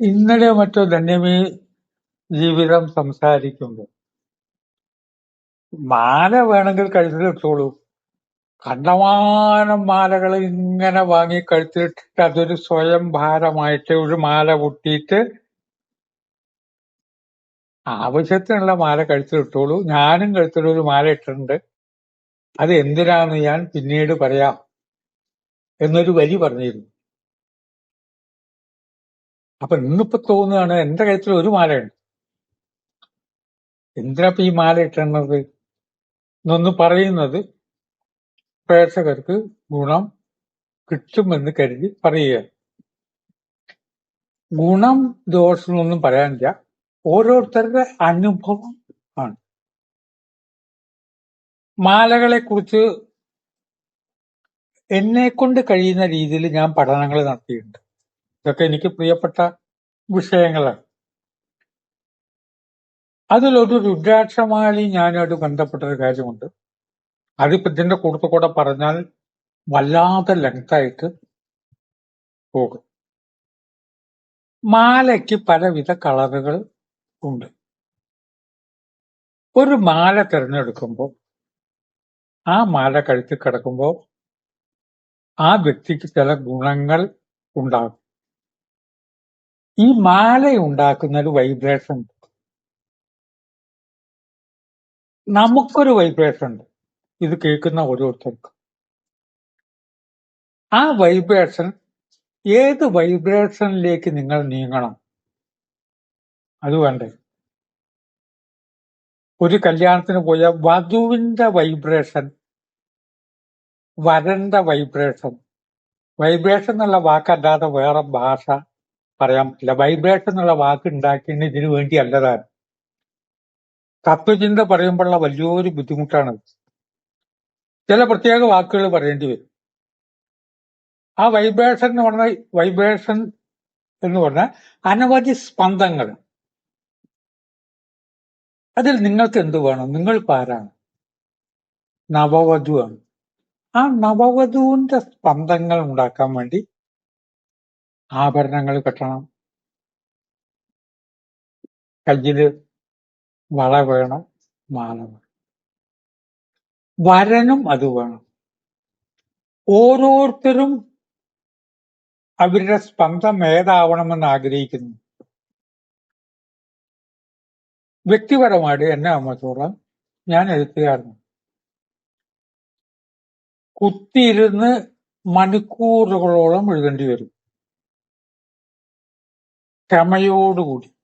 ഇന്നലെ മറ്റോ ധന്യമേ ജീവിതം സംസാരിക്കുമ്പോൾ മാല വേണമെങ്കിൽ കഴുത്തിലിട്ടോളൂ കണ്ടമാനം മാലകൾ ഇങ്ങനെ വാങ്ങി കഴുത്തിലിട്ടിട്ട് അതൊരു സ്വയം ഭാരമായിട്ട് ഒരു മാല പൊട്ടിയിട്ട് ആവശ്യത്തിനുള്ള മാല കഴുത്തിലിട്ടോളൂ ഞാനും കഴുത്തിൽ ഒരു മാല ഇട്ടിട്ടുണ്ട്. അത് എന്തിനാന്ന് ഞാൻ പിന്നീട് പറയാം. എന്നൊരു വരി പറഞ്ഞിരുന്നു. അപ്പൊ ഇന്നിപ്പോ തോന്നുകയാണ് എന്റെ കഴുത്തിൽ ഒരു മാലയുണ്ട് എന്തിനാ ഈ മാല ഇട്ടുന്നത് എന്നൊന്ന് പറയുന്നത് പ്രേക്ഷകർക്ക് ഗുണം കിട്ടുമെന്ന് കരുതി പറയുക ഗുണം ദോഷമൊന്നും പറയാനില്ല. ഓരോരുത്തരുടെ അനുഭവം ആണ്. മാലകളെ കുറിച്ച് എന്നെ കൊണ്ട് കഴിയുന്ന രീതിയിൽ ഞാൻ പഠനങ്ങൾ നടത്തിയിട്ടുണ്ട്. ഇതൊക്കെ എനിക്ക് പ്രിയപ്പെട്ട വിഷയങ്ങളാണ്. അതിലൊരു രുദ്രാക്ഷമാലി ഞാനായിട്ട് ബന്ധപ്പെട്ട ഒരു കാര്യമുണ്ട്. അതിപ്പോ ഇതിന്റെ കൂട്ടത്തിൽ കൂടെ പറഞ്ഞാൽ വല്ലാതെ ലെങ്തായിട്ട് പോകും. മാലയ്ക്ക് പലവിധ കളറുകൾ ഉണ്ട്. ഒരു മാല തിരഞ്ഞെടുക്കുമ്പോൾ ആ മാല കഴുത്തിൽ കിടക്കുമ്പോൾ ആ വ്യക്തിക്ക് ചില ഗുണങ്ങൾ ഉണ്ടാകും. ഈ മാല ഉണ്ടാക്കുന്ന ഒരു വൈബ്രേഷൻ ഉണ്ട് നമുക്കൊരു വൈബ്രേഷൻ ഉണ്ട്. ഇത് കേൾക്കുന്ന ഓരോരുത്തർക്കും. ആ വൈബ്രേഷൻ ഏത് വൈബ്രേഷനിലേക്ക് നിങ്ങൾ നീങ്ങണം? അത് വേണ്ടേ? ഒരു കല്യാണത്തിന് പോയ വധുവിന്റെ വൈബ്രേഷൻ വരന്റെ വൈബ്രേഷൻ വൈബ്രേഷൻ എന്നുള്ള വാക്കല്ലാതെ വേറെ ഭാഷ. പറയാൻ പറ്റില്ല. വൈബ്രേഷൻ എന്നുള്ള വാക്ക് ഉണ്ടാക്കിയത് ഇതിനു വേണ്ടി അല്ലതാണ് തത്വചിന്ത പറയുമ്പോഴുള്ള വലിയൊരു ബുദ്ധിമുട്ടാണ് ചില പ്രത്യേക വാക്കുകൾ പറയേണ്ടി വരും. ആ വൈബ്രേഷൻ എന്ന് പറഞ്ഞ വൈബ്രേഷൻ എന്ന് പറഞ്ഞാൽ അനവധി സ്പന്ദങ്ങൾ. അതിൽ നിങ്ങൾക്ക് എന്ത് വേണം? നിങ്ങൾ ആരാണ്? നവവധുവാണ്. ആ നവവധുവിന്റെ സ്പന്ദങ്ങൾ ഉണ്ടാക്കാൻ വേണ്ടി ആഭരണങ്ങൾ കെട്ടണം. കയ്യിൽ വള വേണം മാല വേണം. വരനും അത് വേണം. ഓരോരുത്തരും അവരുടെ സ്പന്ദം ഏതാവണമെന്ന് ആഗ്രഹിക്കുന്നു. വ്യക്തിപരമായിട്ട് എന്നെ അമ്മത്തോളം ഞാൻ എഴുത്തുകാരനാണ്. കുത്തിയിരുന്ന് മണിക്കൂറുകളോളം എഴുതേണ്ടി വരും. ക്ഷമയോടുകൂടി.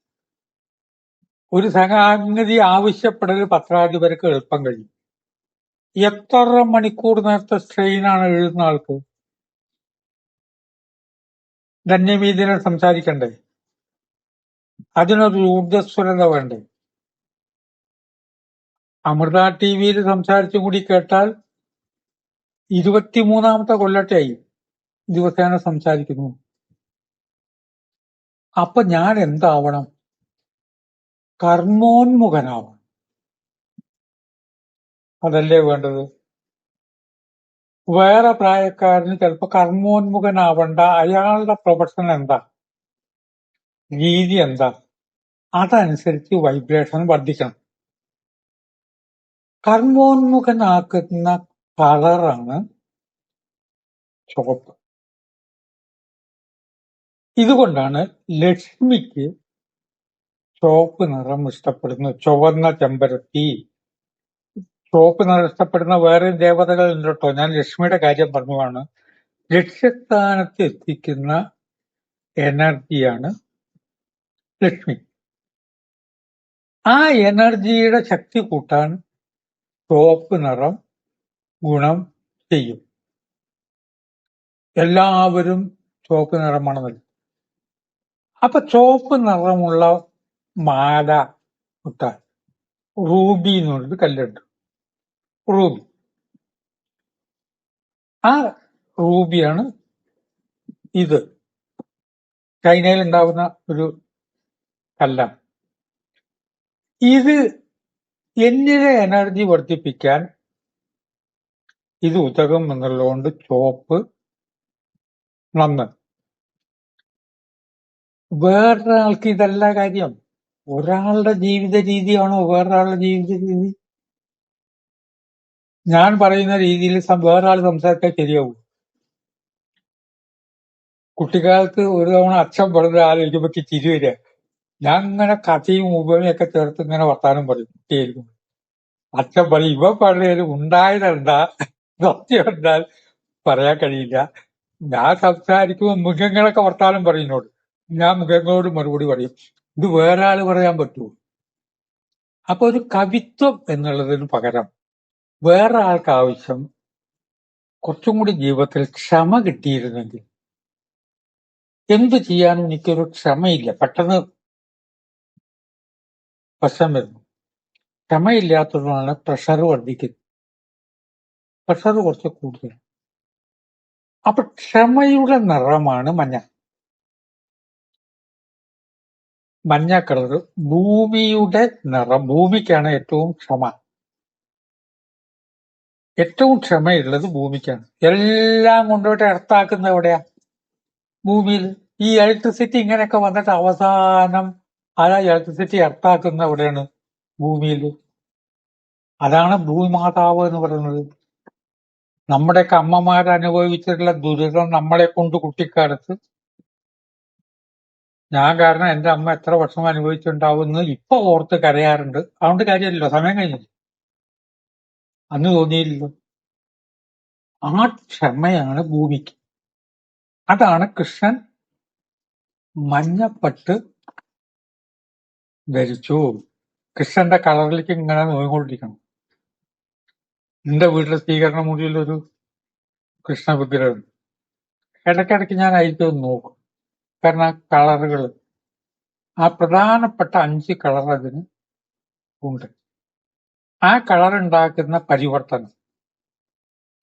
ഒരു സഹാംഗതി ആവശ്യപ്പെടൽ പത്രാധിപർക്ക് എളുപ്പം കഴിയും. എത്ര മണിക്കൂർ നേരത്തെ സ്ട്രെയിനാണ് എഴുതുന്ന ആൾക്ക്? ധന്യമീതിനെ സംസാരിക്കണ്ടേ? അതിനൊരു ഊർജസ്വരത വേണ്ടേ? അമൃത ടി വിയിൽ സംസാരിച്ചും കൂടി കേട്ടാൽ ഇരുപത്തിമൂന്നാമത്തെ കൊല്ലത്തെയായി. ദിവസേന സംസാരിക്കുന്നു. അപ്പൊ ഞാൻ എന്താവണം? കർമ്മോന്മുഖനാവണം. അതല്ലേ വേണ്ടത്? വേറെ പ്രായക്കാരന് ചിലപ്പോ കർമ്മോന്മുഖനാവണ്ട. അയാളുടെ പ്രൊഫഷൻ എന്താ? രീതി എന്താ? അതനുസരിച്ച് വൈബ്രേഷൻ വർദ്ധിക്കണം. കർമ്മോന്മുഖനാക്കുന്ന കളറാണ് ചുവപ്പ്. ഇതുകൊണ്ടാണ് ലക്ഷ്മിക്ക് ചുവപ്പ് നിറം ഇഷ്ടപ്പെടുന്നത് ചുവന്ന ചെമ്പരത്തി. ചുവപ്പ് നിറം ഇഷ്ടപ്പെടുന്ന വേറെ ദേവതകൾ ഉണ്ടോ ഞാൻ ലക്ഷ്മിയുടെ കാര്യം പറഞ്ഞതാണ്. ലക്ഷ്യസ്ഥാനത്ത് എത്തിക്കുന്ന എനർജിയാണ് ലക്ഷ്മി. ആ എനർജിയുടെ ശക്തി കൂട്ടാൻ ചുവപ്പ് നിറം ഗുണം ചെയ്യും. എല്ലാവരും ചുവപ്പ് നിറമാണെന്നല്ല? അപ്പൊ ചുവപ്പ് നിറമുള്ള മാല ഇട്ടാൽ റൂബി എന്ന് പറഞ്ഞൊരു കല്ലുണ്ട്. റൂബി. ആ റൂബിയാണ് ഇത്. ചൈനയിൽ ഉണ്ടാവുന്ന ഒരു കല്ലാണ് ഇത് എന്നിലെ എനർജി വർദ്ധിപ്പിക്കാൻ ഇത് ഉതകം എന്നുള്ളതുകൊണ്ട് ചോപ്പ് നന്ന്. വേറൊരാൾക്ക് ഇതല്ല കാര്യം. ഒരാളുടെ ജീവിത രീതിയാണോ വേറൊരാളുടെ ജീവിത രീതി? ഞാൻ പറയുന്ന രീതിയിൽ വേറൊരാൾ സംസാരിച്ചാൽ ശരിയാവും. കുട്ടിക്കാലത്ത് ഒരു തവണ അച്ഛൻ പറഞ്ഞ ആലോചിക്കുമ്പോ ചിരി വരിക. ഞാൻ ഇങ്ങനെ കഥയും ഉപമയൊക്കെ ചേർത്ത് ഇങ്ങനെ വർത്താനം പറയും കുട്ടിയായിരിക്കും അച്ഛൻ പറയും ഇവ പറഞ്ഞാലും ഉണ്ടായതെന്താ സത്യം എന്താ പറയാൻ കഴിയില്ല. ഞാൻ സംസാരിക്കുമ്പോൾ മൃഗങ്ങളൊക്കെ വർത്താനം പറയുന്നോട് ഞാൻ മൃഗങ്ങളോട് മറുപടി പറയും ഇത് വേറെ ആൾ പറയാൻ പറ്റുമോ? അപ്പൊ ഒരു കവിത്വം എന്നുള്ളതിന് പകരം വേറെ ആൾക്ക് ആവശ്യം കുറച്ചും കൂടി ജീവിതത്തിൽ ക്ഷമ കിട്ടിയിരുന്നെങ്കിൽ എന്ത് ചെയ്യാനും എനിക്കൊരു ക്ഷമയില്ല. പെട്ടെന്ന് പ്രശ്നം വരുന്നു. ക്ഷമയില്ലാത്തതുകൊണ്ടാണ് പ്രഷർ വർദ്ധിക്കുന്നത്. പ്രഷർ കുറച്ച് കൂടുതൽ അപ്പൊ ക്ഷമയുടെ നിറമാണ് മഞ്ഞ. മഞ്ഞ കളർ ഭൂമിയുടെ നിറം ഭൂമിക്കാണ് ഏറ്റവും ക്ഷമ. ഏറ്റവും ക്ഷമയുള്ളത് ഭൂമിക്കാണ്. എല്ലാം കൊണ്ടുപോയിട്ട് എടുത്താക്കുന്നത് എവിടെയാ? ഭൂമിയിൽ. ഈ ഇലക്ട്രിസിറ്റി ഇങ്ങനെയൊക്കെ വന്നിട്ട് അവസാനം ആ ഇലക്ട്രിസിറ്റി എർത്താക്കുന്ന എവിടെയാണ്? ഭൂമിയിൽ. അതാണ് ഭൂമാതാവ് എന്ന് പറയുന്നത്. നമ്മുടെയൊക്കെ അമ്മമാർ അനുഭവിച്ചിട്ടുള്ള ദുരിതം നമ്മളെ കൊണ്ട് കുട്ടിക്കാലത്ത് ഞാൻ കാരണം എന്റെ അമ്മ എത്ര വർഷം അനുഭവിച്ചിട്ടുണ്ടാവുമെന്ന് ഇപ്പൊ ഓർത്ത് കരയാറുണ്ട്. അതുകൊണ്ട് കാര്യമല്ലോ സമയം കഴിഞ്ഞില്ല? അന്ന് തോന്നിയില്ലല്ലോ. ആ ക്ഷമയാണ് ഭൂമിക്ക്. അതാണ് കൃഷ്ണൻ മഞ്ഞപ്പെട്ട് ധരിച്ചു. കൃഷ്ണന്റെ കളറിലേക്ക് ഇങ്ങനെ നോയിക്കൊണ്ടിരിക്കണം എന്റെ വീട്ടിലെ സ്വീകരണ മുറിയിൽ ഒരു കൃഷ്ണ വിഗ്രഹം. ഇടയ്ക്കിടയ്ക്ക് ഞാൻ അതിലേക്ക് നോക്കും. കാരണം കളറുകൾ. ആ പ്രധാനപ്പെട്ട അഞ്ച് കളർ അതിന് ഉണ്ട്. ആ കളർ ഉണ്ടാക്കുന്ന പരിവർത്തനം.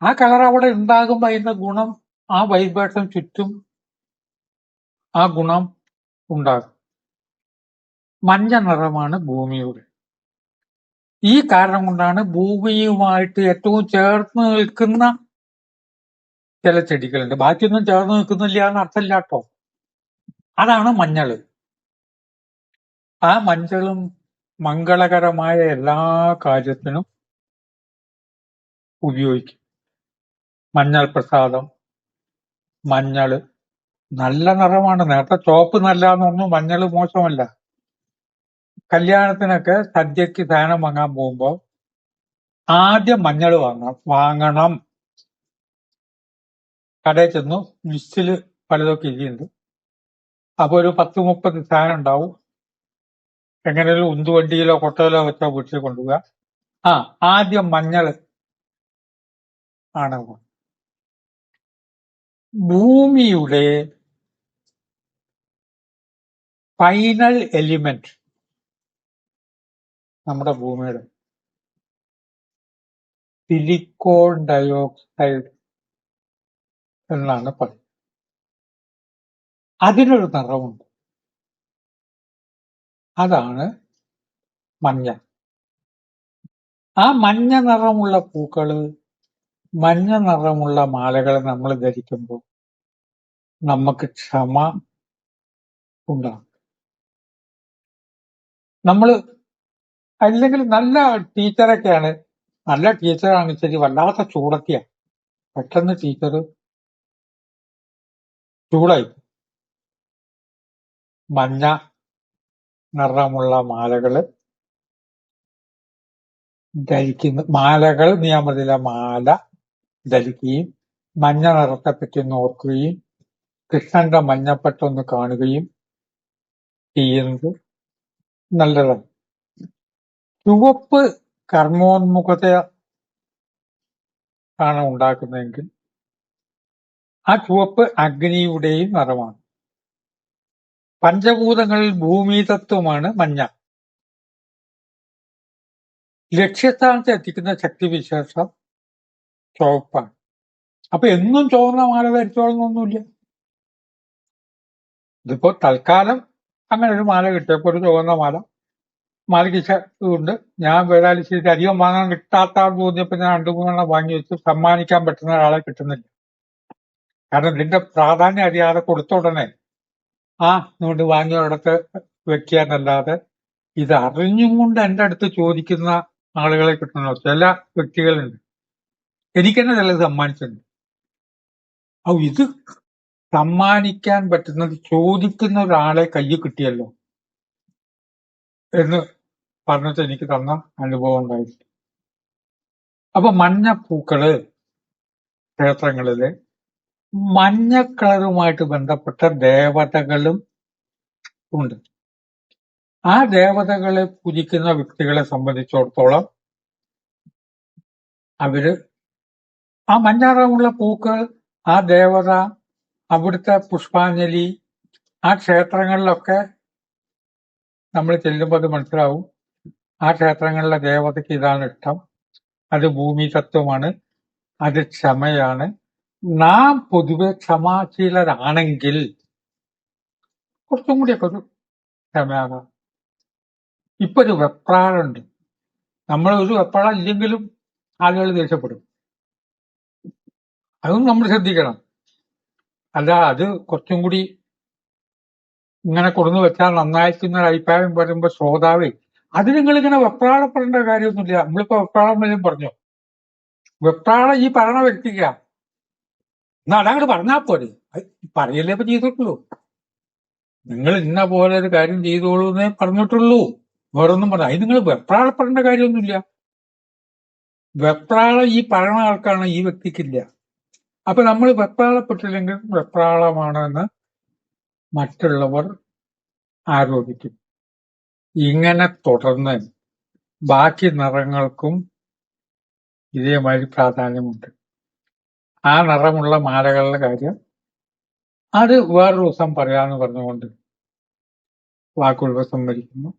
ആ കളർ അവിടെ ഉണ്ടാകുമ്പോൾ അതിന്റെ ഗുണം ആ വൈബ്രേഷൻ ചുറ്റും ആ ഗുണം ഉണ്ടാകും. മഞ്ഞ നിറമാണ് ഭൂമിയുടെ. ഈ കാരണം കൊണ്ടാണ് ഭൂമിയുമായിട്ട് ഏറ്റവും ചേർന്ന് നിൽക്കുന്ന ചില ചെടികളുണ്ട്. ബാക്കിയൊന്നും ചേർന്ന് നിൽക്കുന്നില്ല എന്ന് അർത്ഥമില്ല കേട്ടോ. അതാണ് മഞ്ഞൾ ആ മഞ്ഞളും മംഗളകരമായ എല്ലാ കാര്യത്തിനും ഉപയോഗിക്കും. മഞ്ഞൾ പ്രസാദം മഞ്ഞൾ നല്ല നിറമാണ്. നേരത്തെ ചോപ്പ് നല്ല എന്ന് പറഞ്ഞു മഞ്ഞൾ മോശമല്ല. കല്യാണത്തിനൊക്കെ സദ്യക്ക് സാധനം വാങ്ങാൻ പോകുമ്പോൾ ആദ്യം മഞ്ഞൾ വാങ്ങണം. വാങ്ങണം. കടയിൽ ചെന്നു മിസ്സിൽ പലതൊക്കെ ഇരിക്കുന്നുണ്ട്. അപ്പൊ ഒരു പത്ത് മുപ്പത് സാധനം ഉണ്ടാവും. എങ്ങനെയും ഉന്തുവണ്ടിയിലോ കൊട്ടയിലോ വെച്ചോ വീട്ടിൽ കൊണ്ടുപോവുക. ആ ആദ്യം മഞ്ഞൾ ആണ് ഭൂമിയുടെ ഫൈനൽ എലിമെന്റ് നമ്മുടെ ഭൂമിയുടെ സിലിക്കോൺ ഡയോക്സൈഡ് എന്നാണ് പറയുന്നത് അതിനൊരു നിറമുണ്ട് അതാണ് മഞ്ഞ. ആ മഞ്ഞ നിറമുള്ള പൂക്കൾ മഞ്ഞ നിറമുള്ള മാലകൾ നമ്മൾ ധരിക്കുമ്പോൾ നമുക്ക് ക്ഷമ ഉണ്ടാകും. നമ്മൾ അല്ലെങ്കിൽ നല്ല ടീച്ചറൊക്കെയാണ് നല്ല ടീച്ചറാണ് ശരി വല്ലാത്ത ചൂടത്തിയാണ് പെട്ടെന്ന് ടീച്ചർ ചൂടായി. മഞ്ഞ നിറമുള്ള മാലകൾ. ധരിക്കുന്ന മാലകൾ നിയമത്തിലെ മാല ധരിക്കുകയും മഞ്ഞ നിറത്തെപ്പറ്റി നോക്കുകയും കൃഷ്ണന്റെ മഞ്ഞപ്പെട്ടൊന്ന് കാണുകയും ചെയ്യുന്നത് നല്ലതാണ്. ചുവപ്പ് കർമ്മോന്മുഖത ആണ് ഉണ്ടാക്കുന്നതെങ്കിൽ ആ ചുവപ്പ് അഗ്നിയുടെയും നിറമാണ്. പഞ്ചഭൂതങ്ങളിൽ ഭൂമി തത്വമാണ് മഞ്ഞ. ലക്ഷ്യസ്ഥാനത്ത് എത്തിക്കുന്ന ശക്തിവിശേഷം ചുവപ്പാണ്. അപ്പൊ എന്നും ചുവന്ന മാല ധരിച്ചോളന്നൊന്നുമില്ല ഇതിപ്പോ തൽക്കാലം അങ്ങനെ ഒരു മാല കിട്ടിയപ്പോ ഒരു ചുവന്ന മാല. മാലയ്ക്ക് ഉണ്ട് ഞാൻ വേലാലിശ്ശേരി അധികം വാങ്ങാൻ കിട്ടാത്ത ആൾ തോന്നിയപ്പോ ഞാൻ രണ്ടു മൂന്നെണ്ണം വാങ്ങി വെച്ച്. സമ്മാനിക്കാൻ പറ്റുന്ന ഒരാളെ കിട്ടുന്നില്ല. കാരണം ഇതിന്റെ പ്രാധാന്യം അറിയാതെ കൊടുത്ത ഉടനെ ആ അതുകൊണ്ട് വാങ്ങിയൊരിടത്ത് വെക്കാനല്ലാതെ ഇത് അറിഞ്ഞും കൊണ്ട് എന്റെ അടുത്ത് ചോദിക്കുന്ന ആളുകളെ കിട്ടണോ? ചില വ്യക്തികളുണ്ട്. എനിക്ക് തന്നെ ചിലത് സമ്മാനിച്ചിട്ടുണ്ട്. ഔ ഇത് സമ്മാനിക്കാൻ പറ്റുന്നത് ചോദിക്കുന്ന ഒരാളെ കയ്യിൽ കിട്ടിയല്ലോ എന്ന് പറഞ്ഞിട്ട് എനിക്ക് തന്ന അനുഭവം ഉണ്ടായിട്ടുണ്ട്. അപ്പൊ മഞ്ഞപ്പൂക്കൾ ക്ഷേത്രങ്ങളിൽ മഞ്ഞ കളറുമായിട്ട് ബന്ധപ്പെട്ട ദേവതകളും ഉണ്ട്. ആ ദേവതകളെ പൂജിക്കുന്ന വ്യക്തികളെ സംബന്ധിച്ചിടത്തോളം അവർ ആ മഞ്ഞ നിറമുള്ള പൂക്കൾ ആ ദേവത അവിടുത്തെ പുഷ്പാഞ്ജലി ആ ക്ഷേത്രങ്ങളിലൊക്കെ നമ്മൾ ചെല്ലുമ്പോൾ അത് മനസ്സിലാവും. ആ ക്ഷേത്രങ്ങളിലെ ദേവതയ്ക്ക് ഇതാണ് ഇഷ്ടം. അത് ഭൂമി തത്വമാണ്. അത് ക്ഷമയാണ്. നാം പൊതുവെ ക്ഷമാശീലരാണെങ്കിൽ കുറച്ചും കൂടിയൊക്കെ ഒരു ക്ഷമയാകാം. ഇപ്പൊ ഒരു വെപ്രാളുണ്ട്. നമ്മൾ ഒരു വെപ്രാളം ഇല്ലെങ്കിലും ആളുകൾ ദേഷ്യപ്പെടും. അതും നമ്മൾ ശ്രദ്ധിക്കണം. അല്ല അത് കുറച്ചും കൂടി ഇങ്ങനെ കൊടുന്നു വെച്ചാൽ നന്നായിരിക്കുന്ന ഒരു അഭിപ്രായം വരുമ്പോ ശ്രോതാവേ അത് നിങ്ങൾ ഇങ്ങനെ വെപ്രാളപ്പെടേണ്ട കാര്യമൊന്നുമില്ല. നമ്മളിപ്പോ വെപ്രാളം വല്ലതും പറഞ്ഞു? വെപ്രാളം ഈ പറയണ വ്യക്തിക്ക. എന്നാ അങ്ങോട്ട് പറഞ്ഞാ പോരെ. അത് പറയല്ലേ ഇപ്പൊ ചെയ്തിട്ടുള്ളൂ നിങ്ങൾ ഇന്ന പോലെ ഒരു കാര്യം ചെയ്തോളൂ എന്നേ പറഞ്ഞിട്ടുള്ളൂ. വേറൊന്നും പറഞ്ഞു അതിന് നിങ്ങൾ വെപ്രാളപ്പെടേണ്ട കാര്യമൊന്നുമില്ല. വെപ്രാളം ഈ പറയണ ആൾക്കാണ് ഈ വ്യക്തിക്കില്ല. അപ്പൊ നമ്മൾ വെപ്രാളപ്പെട്ടില്ലെങ്കിൽ വെപ്രാളമാണെന്ന് മറ്റുള്ളവർ ആരോപിക്കും. ഇങ്ങനെ തുടർന്ന് ബാക്കി നിറങ്ങൾക്കും ഇതേമാതിരി പ്രാധാന്യമുണ്ട്. ആ നിറമുള്ള മാലകളുടെ കാര്യം അത് വേറൊരു ദിവസം പറയാന്ന് പറഞ്ഞുകൊണ്ട് വാക്കുകൾ സംഭരിക്കുന്നു